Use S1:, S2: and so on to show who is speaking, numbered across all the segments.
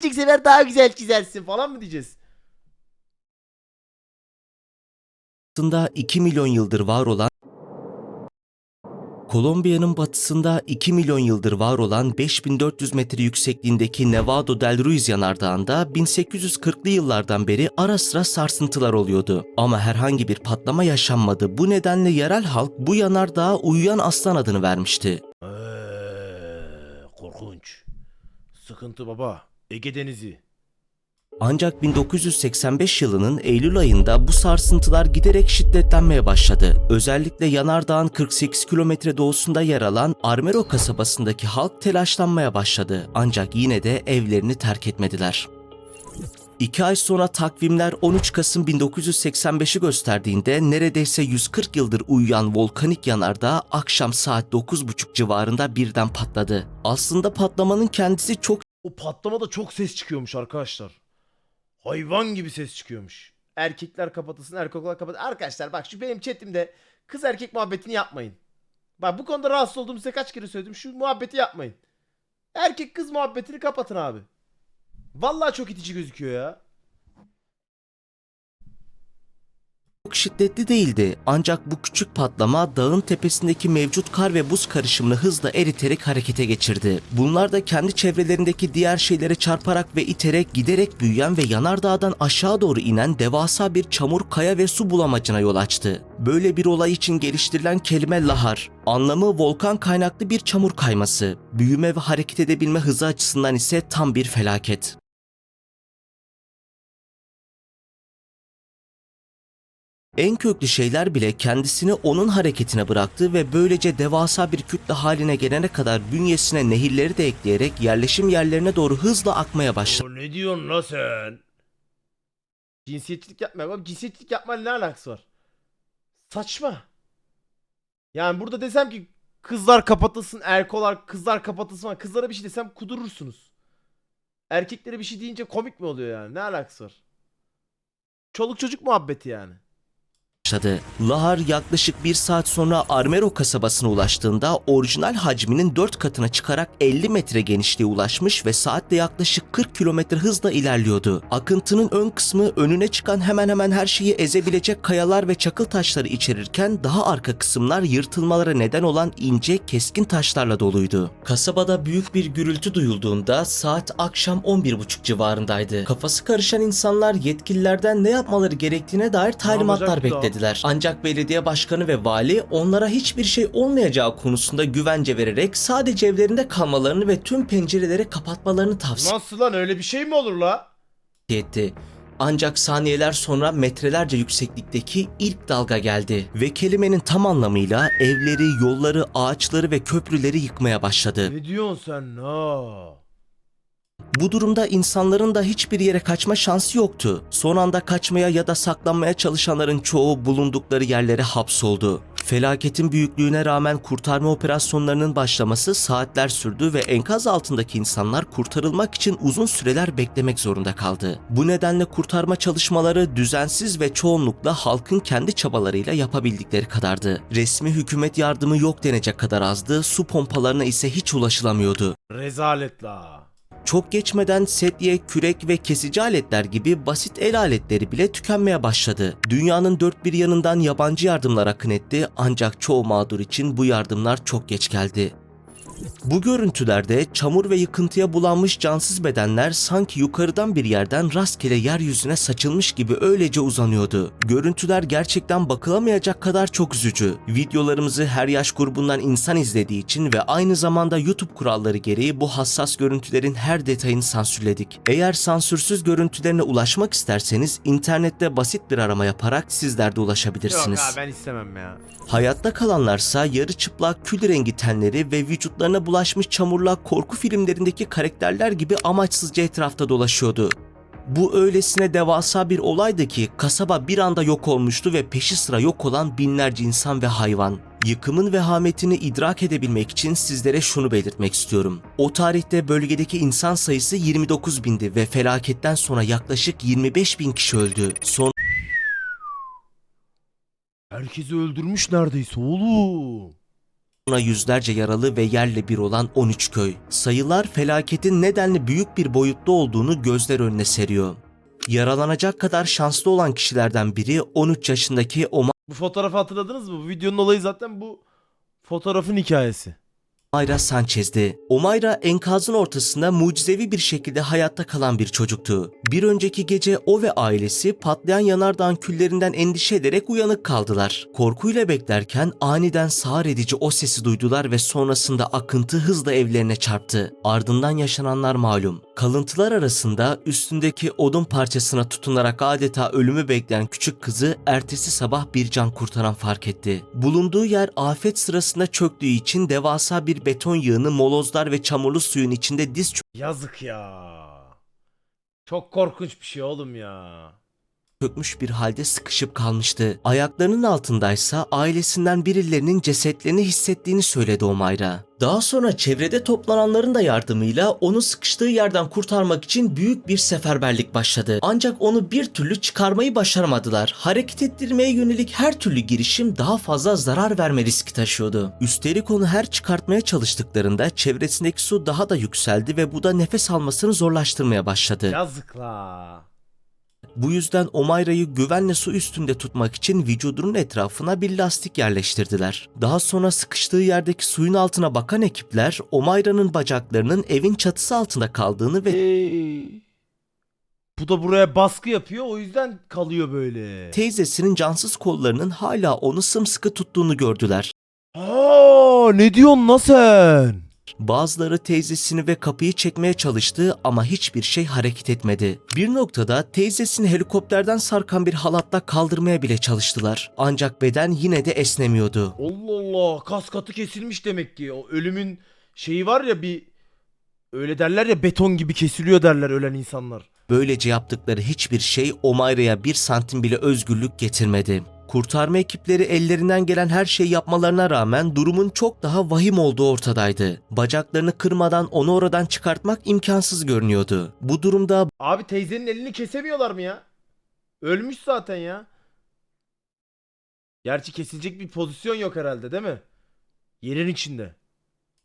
S1: Sefer daha güzel çizersin falan mı diyeceğiz?
S2: batısında 2 milyon yıldır var olan Kolombiya'nın batısında 2 milyon yıldır var olan 5400 metre yüksekliğindeki Nevado del Ruiz yanardağında 1840'lı yıllardan beri ara sıra sarsıntılar oluyordu. Ama herhangi bir patlama yaşanmadı. Bu nedenle yerel halk bu yanardağa uyuyan aslan adını vermişti.
S1: Eee, korkunç. Sıkıntı baba. Ege Denizi.
S2: Ancak 1985 yılının Eylül ayında bu sarsıntılar giderek şiddetlenmeye başladı. Özellikle yanardağın 48 kilometre doğusunda yer alan Armero kasabasındaki halk telaşlanmaya başladı. Ancak yine de evlerini terk etmediler. İki ay sonra takvimler 13 Kasım 1985'i gösterdiğinde neredeyse 140 yıldır uyuyan volkanik yanardağ akşam saat 9.30 civarında birden patladı. Aslında patlamanın kendisi çok
S1: O patlamada çok ses çıkıyormuş arkadaşlar. Hayvan gibi ses çıkıyormuş. Erkekler kapatılsın, erkekler kapatılsın. Arkadaşlar bak şu benim chatimde kız erkek muhabbetini yapmayın. Bak bu konuda rahatsız olduğumu size kaç kere söyledim. Şu muhabbeti yapmayın. Erkek kız muhabbetini kapatın abi. Vallahi çok itici gözüküyor ya.
S2: Çok şiddetli değildi ancak bu küçük patlama dağın tepesindeki mevcut kar ve buz karışımını hızla eriterek harekete geçirdi. Bunlar da kendi çevrelerindeki diğer şeylere çarparak ve iterek giderek büyüyen ve yanardağdan aşağı doğru inen devasa bir çamur, kaya ve su bulamacına yol açtı. Böyle bir olay için geliştirilen kelime lahar, anlamı volkan kaynaklı bir çamur kayması, büyüme ve hareket edebilme hızı açısından ise tam bir felaket. En köklü şeyler bile kendisini onun hareketine bıraktı ve böylece devasa bir kütle haline gelene kadar bünyesine nehirleri de ekleyerek yerleşim yerlerine doğru hızla akmaya başladı.
S1: Ne diyorsun la sen? Cinsiyetçilik yapma. Bak cinsiyetçilik yapma ne alakası var? Saçma. Yani burada desem ki kızlar kapatılsın, erkolar kızlar kapatılsın. Kızlara bir şey desem kudurursunuz. Erkeklere bir şey deyince komik mi oluyor yani? Ne alakası var? Çoluk çocuk muhabbeti yani.
S2: Başladı. Lahar yaklaşık bir saat sonra Armero kasabasına ulaştığında orijinal hacminin 4 katına çıkarak 50 metre genişliğe ulaşmış ve saatte yaklaşık 40 kilometre hızla ilerliyordu. Akıntının ön kısmı önüne çıkan hemen hemen her şeyi ezebilecek kayalar ve çakıl taşları içerirken daha arka kısımlar yırtılmalara neden olan ince keskin taşlarla doluydu. Kasabada büyük bir gürültü duyulduğunda saat akşam 11.30 civarındaydı. Kafası karışan insanlar yetkililerden ne yapmaları gerektiğine dair talimatlar
S1: yapacaktı o?
S2: beklediler. Ancak belediye başkanı ve vali onlara hiçbir şey olmayacağı konusunda güvence vererek sadece evlerinde kalmalarını ve tüm pencereleri kapatmalarını tavsiye
S1: Nasıl lan öyle bir şey mi olur la?
S2: etti. Ancak saniyeler sonra metrelerce yükseklikteki ilk dalga geldi ve kelimenin tam anlamıyla evleri, yolları, ağaçları ve köprüleri yıkmaya başladı.
S1: Ne diyorsun sen la?
S2: Bu durumda insanların da hiçbir yere kaçma şansı yoktu. Son anda kaçmaya ya da saklanmaya çalışanların çoğu bulundukları yerlere hapsoldu. Felaketin büyüklüğüne rağmen kurtarma operasyonlarının başlaması saatler sürdü ve enkaz altındaki insanlar kurtarılmak için uzun süreler beklemek zorunda kaldı. Bu nedenle kurtarma çalışmaları düzensiz ve çoğunlukla halkın kendi çabalarıyla yapabildikleri kadardı. Resmi hükümet yardımı yok denecek kadar azdı, su pompalarına ise hiç ulaşılamıyordu.
S1: Rezalet la.
S2: Çok geçmeden sedye, kürek ve kesici aletler gibi basit el aletleri bile tükenmeye başladı. Dünyanın dört bir yanından yabancı yardımlar akın etti ancak çoğu mağdur için bu yardımlar çok geç geldi. Bu görüntülerde çamur ve yıkıntıya bulanmış cansız bedenler sanki yukarıdan bir yerden rastgele yeryüzüne saçılmış gibi öylece uzanıyordu. Görüntüler gerçekten bakılamayacak kadar çok üzücü. Videolarımızı her yaş grubundan insan izlediği için ve aynı zamanda YouTube kuralları gereği bu hassas görüntülerin her detayını sansürledik. Eğer sansürsüz görüntülerine ulaşmak isterseniz internette basit bir arama yaparak sizler de
S1: Yok
S2: ulaşabilirsiniz.
S1: abi ben istemem ya.
S2: Hayatta kalanlarsa yarı çıplak kül rengi tenleri ve vücutlarına bulaşmış çamurla korku filmlerindeki karakterler gibi amaçsızca etrafta dolaşıyordu. Bu öylesine devasa bir olaydı ki kasaba bir anda yok olmuştu ve peşi sıra yok olan binlerce insan ve hayvan. Yıkımın vehametini idrak edebilmek için sizlere şunu belirtmek istiyorum. O tarihte bölgedeki insan sayısı 29 bindi ve felaketten sonra yaklaşık 25 bin kişi öldü. Son
S1: Herkesi öldürmüş neredeyse oğlum.
S2: Sonra yüzlerce yaralı ve yerle bir olan 13 köy. Sayılar felaketin nedenli büyük bir boyutta olduğunu gözler önüne seriyor. Yaralanacak kadar şanslı olan kişilerden biri 13 yaşındaki
S1: Bu fotoğrafı hatırladınız mı? Bu videonun olayı zaten bu fotoğrafın hikayesi.
S2: Omayra Sanchez'di. Omayra enkazın ortasında mucizevi bir şekilde hayatta kalan bir çocuktu. Bir önceki gece o ve ailesi patlayan yanardağın küllerinden endişe ederek uyanık kaldılar. Korkuyla beklerken aniden sağır edici o sesi duydular ve sonrasında akıntı hızla evlerine çarptı. Ardından yaşananlar malum. Kalıntılar arasında üstündeki odun parçasına tutunarak adeta ölümü bekleyen küçük kızı ertesi sabah bir can kurtaran fark etti. Bulunduğu yer afet sırasında çöktüğü için devasa bir beton yığını molozlar ve çamurlu suyun içinde diz
S1: Yazık ya. Çok korkunç bir şey oğlum ya.
S2: Çökmüş bir halde sıkışıp kalmıştı. Ayaklarının altındaysa ailesinden birilerinin cesetlerini hissettiğini söyledi Omayra. Daha sonra çevrede toplananların da yardımıyla onu sıkıştığı yerden kurtarmak için büyük bir seferberlik başladı. Ancak onu bir türlü çıkarmayı başaramadılar. Hareket ettirmeye yönelik her türlü girişim daha fazla zarar verme riski taşıyordu. Üstelik onu her çıkartmaya çalıştıklarında çevresindeki su daha da yükseldi ve bu da nefes almasını zorlaştırmaya başladı.
S1: Yazık la.
S2: Bu yüzden Omayra'yı güvenle su üstünde tutmak için vücudunun etrafına bir lastik yerleştirdiler. Daha sonra sıkıştığı yerdeki suyun altına bakan ekipler Omayra'nın bacaklarının evin çatısı altında kaldığını ve
S1: Ee, bu da buraya baskı yapıyor o yüzden kalıyor böyle.
S2: teyzesinin cansız kollarının hala onu sımsıkı tuttuğunu gördüler.
S1: Aa, ne diyorsun lan sen?
S2: Bazıları teyzesini ve kapıyı çekmeye çalıştı ama hiçbir şey hareket etmedi. Bir noktada teyzesini helikopterden sarkan bir halatla kaldırmaya bile çalıştılar. Ancak beden yine de esnemiyordu.
S1: Allah Allah kas katı kesilmiş demek ki. O ölümün şeyi var ya bir öyle derler ya beton gibi kesiliyor derler ölen insanlar.
S2: Böylece yaptıkları hiçbir şey Omayra'ya bir santim bile özgürlük getirmedi. Kurtarma ekipleri ellerinden gelen her şeyi yapmalarına rağmen durumun çok daha vahim olduğu ortadaydı. Bacaklarını kırmadan onu oradan çıkartmak imkansız görünüyordu. Bu durumda
S1: Abi teyzenin elini kesemiyorlar mı ya? Ölmüş zaten ya. Gerçi kesilecek bir pozisyon yok herhalde değil mi? Yerin içinde.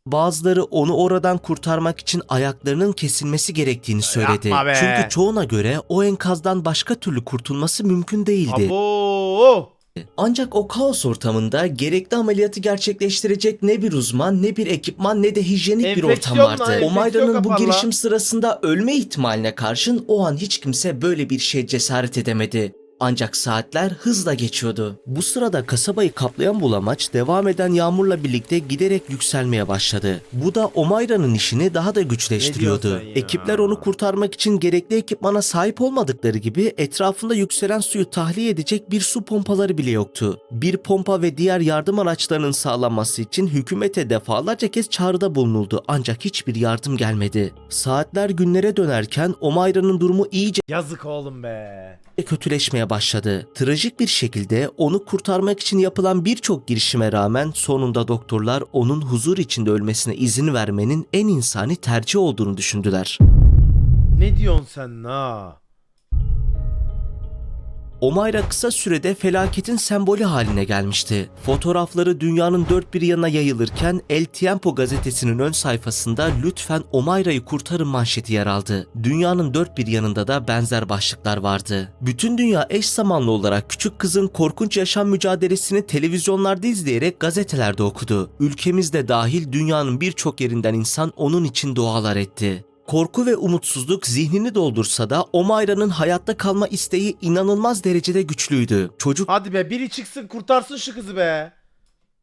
S2: bazıları onu oradan kurtarmak için ayaklarının kesilmesi gerektiğini söyledi.
S1: Yapma be.
S2: Çünkü çoğuna göre o enkazdan başka türlü kurtulması mümkün değildi.
S1: Abo!
S2: Ancak o kaos ortamında gerekli ameliyatı gerçekleştirecek ne bir uzman, ne bir ekipman, ne de hijyenik bir ortam
S1: Enfeksiyon lan,
S2: vardı.
S1: enfeksiyon
S2: Omayra'nın bu girişim sırasında ölme ihtimaline karşın o an hiç kimse böyle bir şey cesaret edemedi. Ancak saatler hızla geçiyordu. Bu sırada kasabayı kaplayan bulamaç devam eden yağmurla birlikte giderek yükselmeye başladı. Bu da Omayra'nın işini daha da güçleştiriyordu. Ekipler onu kurtarmak için gerekli ekipmana sahip olmadıkları gibi etrafında yükselen suyu tahliye edecek bir su pompaları bile yoktu. Bir pompa ve diğer yardım araçlarının sağlanması için hükümete defalarca kez çağrıda bulunuldu ancak hiçbir yardım gelmedi. Saatler günlere dönerken Omayra'nın durumu iyice
S1: Yazık oğlum be.
S2: Kötüleşmeye başladı. Trajik bir şekilde onu kurtarmak için yapılan birçok girişime rağmen sonunda doktorlar onun huzur içinde ölmesine izin vermenin en insani tercih olduğunu düşündüler.
S1: Ne diyorsun sen ha?
S2: Omayra kısa sürede felaketin sembolü haline gelmişti. Fotoğrafları dünyanın dört bir yanına yayılırken El Tiempo gazetesinin ön sayfasında lütfen Omayra'yı kurtarın manşeti yer aldı. Dünyanın dört bir yanında da benzer başlıklar vardı. Bütün dünya eş zamanlı olarak küçük kızın korkunç yaşam mücadelesini televizyonlarda izleyerek gazetelerde okudu. Ülkemizde dahil dünyanın birçok yerinden insan onun için dualar etti. Korku ve umutsuzluk zihnini doldursa da Omayra'nın hayatta kalma isteği inanılmaz derecede güçlüydü. Çocuk
S1: Hadi be biri çıksın kurtarsın şu kızı be.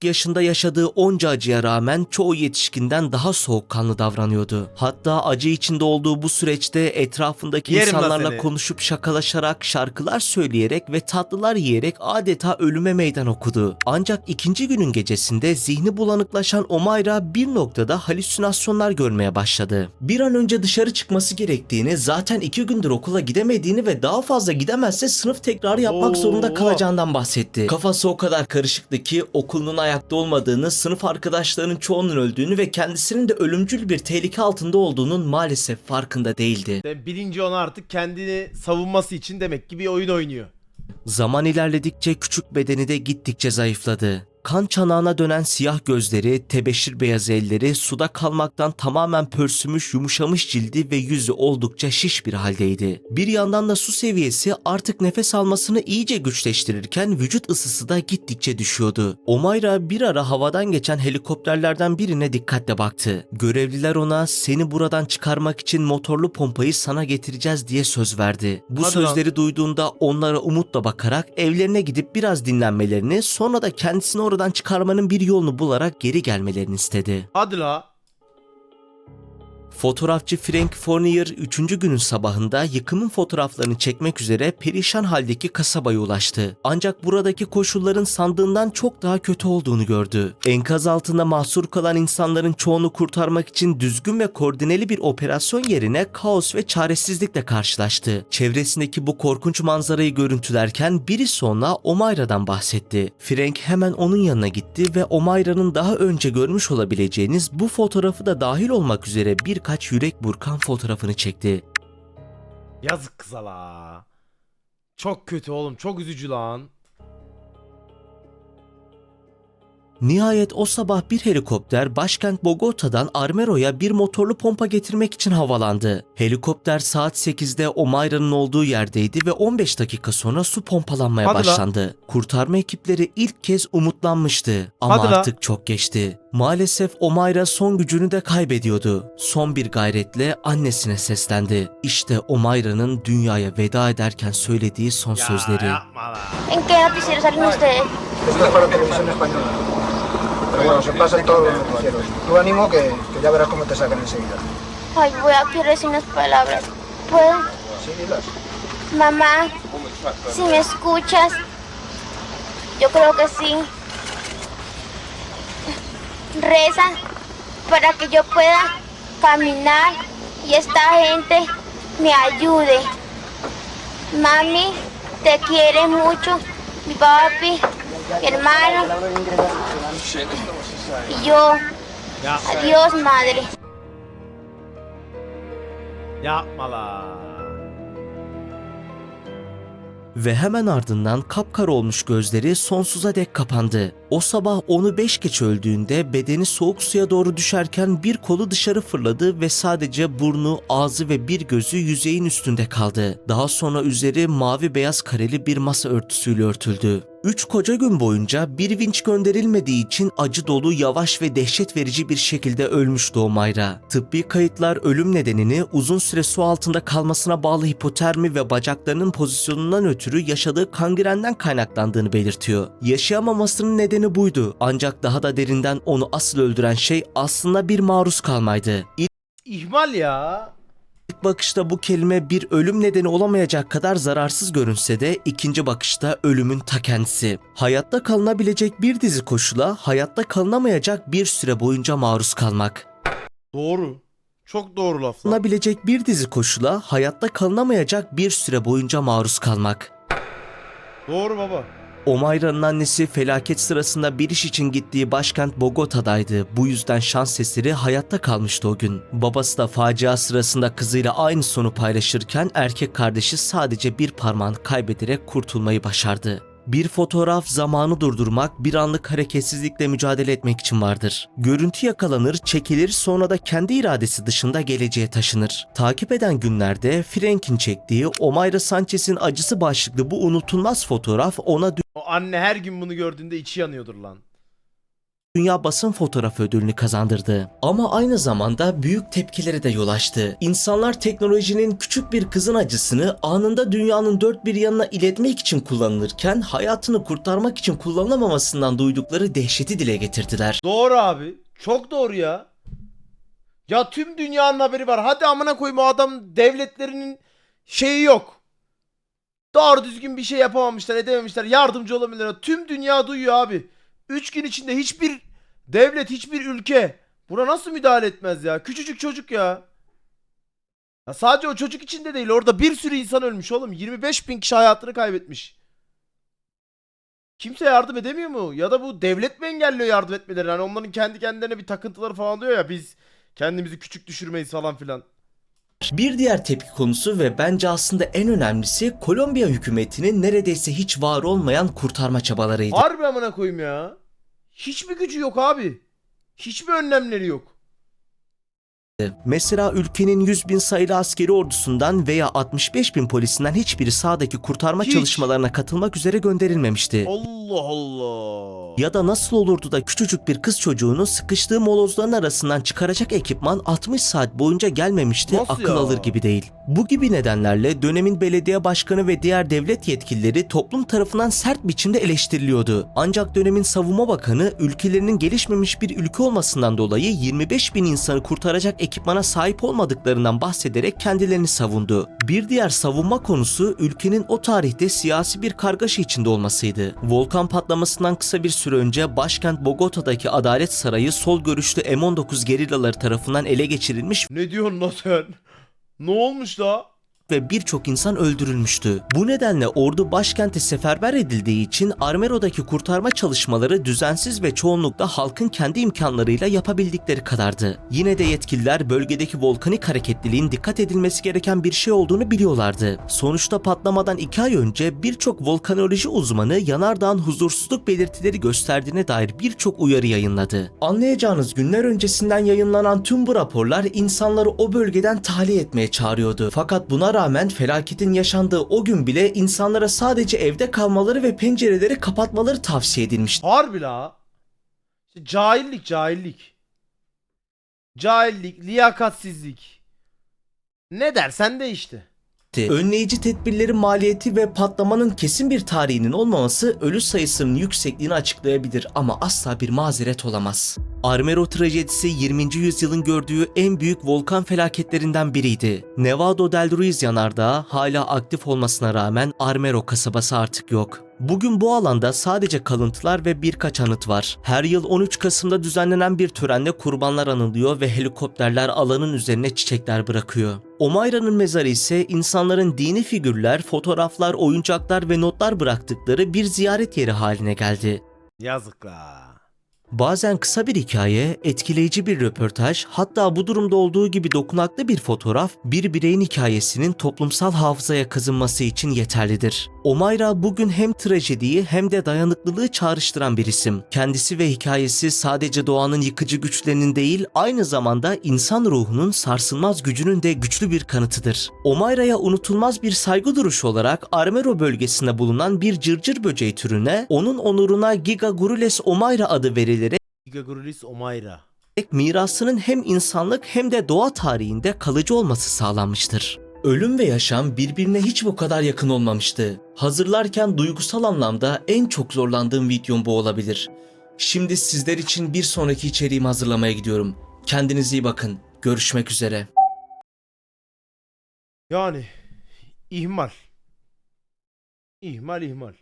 S2: Yaşında yaşadığı onca acıya rağmen çoğu yetişkinden daha soğukkanlı davranıyordu. Hatta acı içinde olduğu bu süreçte etrafındaki
S1: Yerim
S2: insanlarla konuşup şakalaşarak, şarkılar söyleyerek ve tatlılar yiyerek adeta ölüme meydan okudu. Ancak ikinci günün gecesinde zihni bulanıklaşan Omayra bir noktada halüsinasyonlar görmeye başladı. Bir an önce dışarı çıkması gerektiğini, zaten iki gündür okula gidemediğini ve daha fazla gidemezse sınıf tekrarı yapmak
S1: Oo.
S2: zorunda kalacağından bahsetti. Kafası o kadar karışıktı ki okulunun ayakta olmadığını, sınıf arkadaşlarının çoğunun öldüğünü ve kendisinin de ölümcül bir tehlike altında olduğunun maalesef farkında değildi.
S1: Bilinci ona artık kendini savunması için demek ki bir oyun oynuyor.
S2: Zaman ilerledikçe küçük bedeni de gittikçe zayıfladı. Kan çanağına dönen siyah gözleri, tebeşir beyaz elleri, suda kalmaktan tamamen pörsümüş yumuşamış cildi ve yüzü oldukça şiş bir haldeydi. Bir yandan da su seviyesi artık nefes almasını iyice güçleştirirken vücut ısısı da gittikçe düşüyordu. Omayra bir ara havadan geçen helikopterlerden birine dikkatle baktı. Görevliler ona seni buradan çıkarmak için motorlu pompayı sana getireceğiz diye söz verdi. Bu
S1: Hadi lan.
S2: sözleri duyduğunda onlara umutla bakarak evlerine gidip biraz dinlenmelerini sonra da kendisini oradan çıkarmanın bir yolunu bularak geri gelmelerini istedi.
S1: Hadi la.
S2: Fotoğrafçı Frank Fournier 3. günün sabahında yıkımın fotoğraflarını çekmek üzere perişan haldeki kasabaya ulaştı. Ancak buradaki koşulların sandığından çok daha kötü olduğunu gördü. Enkaz altında mahsur kalan insanların çoğunu kurtarmak için düzgün ve koordineli bir operasyon yerine kaos ve çaresizlikle karşılaştı. Çevresindeki bu korkunç manzarayı görüntülerken birisi ona Omayra'dan bahsetti. Frank hemen onun yanına gitti ve Omayra'nın daha önce görmüş olabileceğiniz bu fotoğrafı da dahil olmak üzere birkaç yürek burkan fotoğrafını çekti.
S1: Yazık kıza la. Çok kötü oğlum. Çok üzücü lan.
S2: Nihayet o sabah bir helikopter başkent Bogota'dan Armero'ya bir motorlu pompa getirmek için havalandı. Helikopter saat 8'de Omayra'nın olduğu yerdeydi ve 15 dakika sonra su pompalanmaya
S1: Hadi la.
S2: başlandı. Kurtarma ekipleri ilk kez umutlanmıştı ama
S1: Hadi la.
S2: artık çok geçti. Maalesef Omayra son gücünü de kaybediyordu. Son bir gayretle annesine seslendi. İşte Omayra'nın dünyaya veda ederken söylediği son sözleri.
S1: yapma la.
S3: ¿En qué noticiero salen ustedes?
S4: Esto es para televisión española. Pero bueno, se pasa en todos los noticieros. Tú ánimo que, que ya verás cómo te sacan enseguida.
S3: Ay, voy a quiero decir unas palabras. ¿Puedo?
S4: Sí, dilas.
S3: Mamá, si me escuchas, yo creo que sí. Reza para que yo pueda caminar y esta gente me ayude. Mami, te quiere mucho. Mi papi, mi hermano. Y yo. Adiós, madre.
S1: Yapma la.
S2: Ve hemen ardından kapkara olmuş gözleri sonsuza dek kapandı. O sabah onu beş geç öldüğünde bedeni soğuk suya doğru düşerken bir kolu dışarı fırladı ve sadece burnu, ağzı ve bir gözü yüzeyin üstünde kaldı. Daha sonra üzeri mavi beyaz kareli bir masa örtüsüyle örtüldü. Üç koca gün boyunca bir vinç gönderilmediği için acı dolu, yavaş ve dehşet verici bir şekilde ölmüştü Omayra. Tıbbi kayıtlar ölüm nedenini uzun süre su altında kalmasına bağlı hipotermi ve bacaklarının pozisyonundan ötürü yaşadığı kangrenden kaynaklandığını belirtiyor. Yaşayamamasının nedeni buydu. Ancak daha da derinden onu asıl öldüren şey aslında bir maruz kalmaydı.
S1: İhmal ya.
S2: İlk bakışta bu kelime bir ölüm nedeni olamayacak kadar zararsız görünse de ikinci bakışta ölümün ta kendisi. Hayatta kalınabilecek bir dizi koşula hayatta kalınamayacak bir süre boyunca maruz kalmak.
S1: Doğru. Çok doğru laf lan.
S2: Kalınabilecek bir dizi koşula hayatta kalınamayacak bir süre boyunca maruz kalmak.
S1: Doğru baba.
S2: Omayra'nın annesi felaket sırasında bir iş için gittiği başkent Bogota'daydı. Bu yüzden şans eseri hayatta kalmıştı o gün. Babası da facia sırasında kızıyla aynı sonu paylaşırken erkek kardeşi sadece bir parmağını kaybederek kurtulmayı başardı. Bir fotoğraf zamanı durdurmak, bir anlık hareketsizlikle mücadele etmek için vardır. Görüntü yakalanır, çekilir, sonra da kendi iradesi dışında geleceğe taşınır. Takip eden günlerde Frank'in çektiği Omayra Sanchez'in acısı başlıklı bu unutulmaz fotoğraf ona
S1: O anne her gün bunu gördüğünde içi yanıyordur lan.
S2: Dünya Basın Fotoğrafı ödülünü kazandırdı. Ama aynı zamanda büyük tepkilere de yol açtı. İnsanlar teknolojinin küçük bir kızın acısını anında dünyanın dört bir yanına iletmek için kullanılırken hayatını kurtarmak için kullanılamamasından duydukları dehşeti dile getirdiler.
S1: Doğru abi. Çok doğru ya. Ya tüm dünyanın haberi var. Hadi amına koyayım o adam devletlerinin şeyi yok. Doğru düzgün bir şey yapamamışlar, edememişler. Yardımcı olamıyorlar. Tüm dünya duyuyor abi. 3 gün içinde hiçbir devlet, hiçbir ülke buna nasıl müdahale etmez ya? Küçücük çocuk ya. Ya sadece o çocuk için de değil. Orada bir sürü insan ölmüş oğlum. 25 bin kişi hayatını kaybetmiş. Kimse yardım edemiyor mu? Ya da bu devlet mi engelliyor yardım etmeleri? Hani onların kendi kendilerine bir takıntıları falan diyor ya biz kendimizi küçük düşürmeyiz falan filan.
S2: Bir diğer tepki konusu ve bence aslında en önemlisi Kolombiya hükümetinin neredeyse hiç var olmayan kurtarma çabalarıydı.
S1: Harbi amına koyayım ya. Hiçbir gücü yok abi. Hiçbir önlemleri yok.
S2: Mesela ülkenin 100 bin sayılı askeri ordusundan veya 65 bin polisinden hiçbiri sahadaki kurtarma
S1: Hiç.
S2: çalışmalarına katılmak üzere gönderilmemişti.
S1: Allah Allah.
S2: Ya da nasıl olurdu da küçücük bir kız çocuğunu sıkıştığı molozların arasından çıkaracak ekipman 60 saat boyunca gelmemişti
S1: Nasıl
S2: akıl
S1: ya?
S2: alır gibi değil. Bu gibi nedenlerle dönemin belediye başkanı ve diğer devlet yetkilileri toplum tarafından sert biçimde eleştiriliyordu. Ancak dönemin savunma bakanı ülkelerinin gelişmemiş bir ülke olmasından dolayı 25 bin insanı kurtaracak ekipmana sahip olmadıklarından bahsederek kendilerini savundu. Bir diğer savunma konusu ülkenin o tarihte siyasi bir kargaşa içinde olmasıydı. Volkan patlamasından kısa bir süre önce başkent Bogota'daki Adalet Sarayı sol görüşlü M19 gerillaları tarafından ele geçirilmiş
S1: Ne diyorsun lan sen? Ne olmuş la?
S2: Ve birçok insan öldürülmüştü. Bu nedenle ordu başkente seferber edildiği için Armero'daki kurtarma çalışmaları düzensiz ve çoğunlukla halkın kendi imkanlarıyla yapabildikleri kadardı. Yine de yetkililer bölgedeki volkanik hareketliliğin dikkat edilmesi gereken bir şey olduğunu biliyorlardı. Sonuçta patlamadan iki ay önce birçok volkanoloji uzmanı yanardağın huzursuzluk belirtileri gösterdiğine dair birçok uyarı yayınladı. Anlayacağınız günler öncesinden yayınlanan tüm bu raporlar insanları o bölgeden tahliye etmeye çağırıyordu. Fakat buna rağmen felaketin yaşandığı o gün bile insanlara sadece evde kalmaları ve pencereleri kapatmaları tavsiye edilmişti.
S1: Harbi la. İşte cahillik cahillik. Cahillik, liyakatsizlik. Ne dersen de işte.
S2: Önleyici tedbirlerin maliyeti ve patlamanın kesin bir tarihinin olmaması ölü sayısının yüksekliğini açıklayabilir ama asla bir mazeret olamaz. Armero trajedisi 20. yüzyılın gördüğü en büyük volkan felaketlerinden biriydi. Nevado del Ruiz yanardağı hala aktif olmasına rağmen Armero kasabası artık yok. Bugün bu alanda sadece kalıntılar ve birkaç anıt var. Her yıl 13 Kasım'da düzenlenen bir törenle kurbanlar anılıyor ve helikopterler alanın üzerine çiçekler bırakıyor. Omayra'nın mezarı ise insanların dini figürler, fotoğraflar, oyuncaklar ve notlar bıraktıkları bir ziyaret yeri haline geldi.
S1: Yazık la.
S2: Bazen kısa bir hikaye, etkileyici bir röportaj, hatta bu durumda olduğu gibi dokunaklı bir fotoğraf bir bireyin hikayesinin toplumsal hafızaya kazınması için yeterlidir. Omayra bugün hem trajediyi hem de dayanıklılığı çağrıştıran bir isim. Kendisi ve hikayesi sadece doğanın yıkıcı güçlerinin değil, aynı zamanda insan ruhunun sarsılmaz gücünün de güçlü bir kanıtıdır. Omayra'ya unutulmaz bir saygı duruşu olarak Armero bölgesinde bulunan bir cırcır böceği türüne onun onuruna Giga Gurules Omayra adı verilerek
S1: Gigagurulis Omayra.
S2: mirasının hem insanlık hem de doğa tarihinde kalıcı olması sağlanmıştır. Ölüm ve yaşam birbirine hiç bu kadar yakın olmamıştı. Hazırlarken duygusal anlamda en çok zorlandığım videom bu olabilir. Şimdi sizler için bir sonraki içeriğimi hazırlamaya gidiyorum. Kendinize iyi bakın. Görüşmek üzere.
S1: Yani ihmal. İhmal ihmal.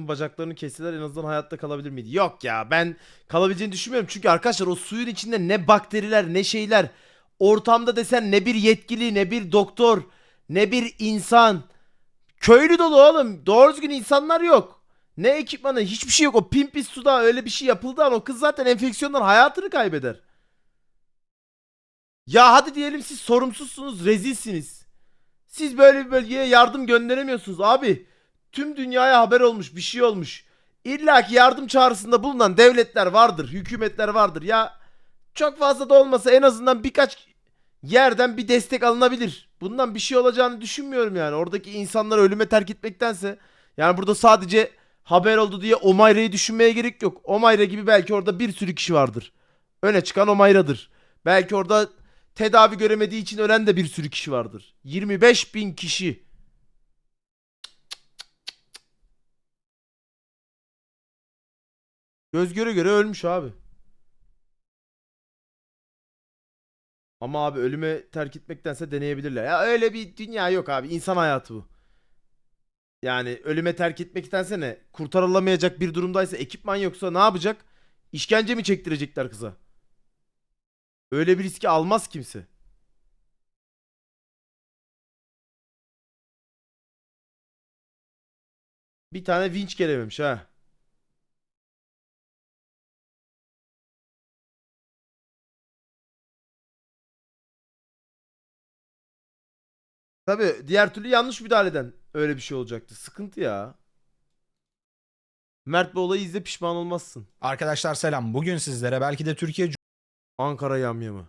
S1: Kızın bacaklarını kesseler en azından hayatta kalabilir miydi? Yok ya ben kalabileceğini düşünmüyorum. Çünkü arkadaşlar o suyun içinde ne bakteriler ne şeyler. Ortamda desen ne bir yetkili ne bir doktor ne bir insan. Köylü dolu oğlum. Doğru düzgün insanlar yok. Ne ekipmanı hiçbir şey yok. O pimpis suda öyle bir şey yapıldığı an o kız zaten enfeksiyondan hayatını kaybeder. Ya hadi diyelim siz sorumsuzsunuz, rezilsiniz. Siz böyle bir bölgeye yardım gönderemiyorsunuz abi. Tüm dünyaya haber olmuş, bir şey olmuş. İlla ki yardım çağrısında bulunan devletler vardır, hükümetler vardır. Ya çok fazla da olmasa en azından birkaç yerden bir destek alınabilir. Bundan bir şey olacağını düşünmüyorum yani. Oradaki insanları ölüme terk etmektense. Yani burada sadece haber oldu diye Omayra'yı düşünmeye gerek yok. Omayra gibi belki orada bir sürü kişi vardır. Öne çıkan Omayra'dır. Belki orada tedavi göremediği için ölen de bir sürü kişi vardır. 25 bin kişi. Göz göre göre ölmüş abi. Ama abi ölüme terk etmektense deneyebilirler. Ya öyle bir dünya yok abi. İnsan hayatı bu. Yani ölüme terk etmektense ne? Kurtarılamayacak bir durumdaysa ekipman yoksa ne yapacak? İşkence mi çektirecekler kıza? Öyle bir riski almaz kimse. Bir tane vinç gelememiş ha. Tabii diğer türlü yanlış müdahaleden öyle bir şey olacaktı. Sıkıntı ya. Mert bu olayı izle pişman olmazsın.
S5: Arkadaşlar selam. Bugün sizlere belki de Türkiye
S1: Ankara yamyamı.